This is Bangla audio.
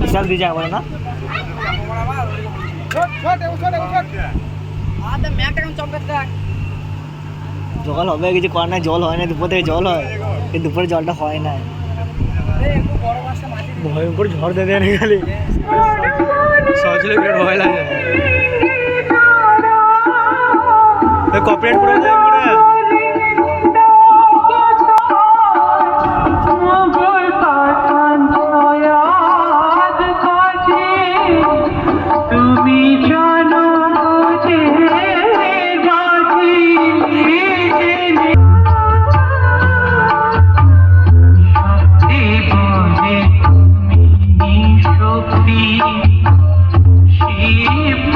বিশাল দিয়ে যাব না? জল হবে কিছু করার নাই জল হয় না দুপুর থেকে জল হয়। কিন্তু দুপুরে জলটা হয় না ভয়ঙ্কর ঝড় দেবে না খালি। সহজলে বিরাট ভয় লাগে। কপিরাইট করে দেবে she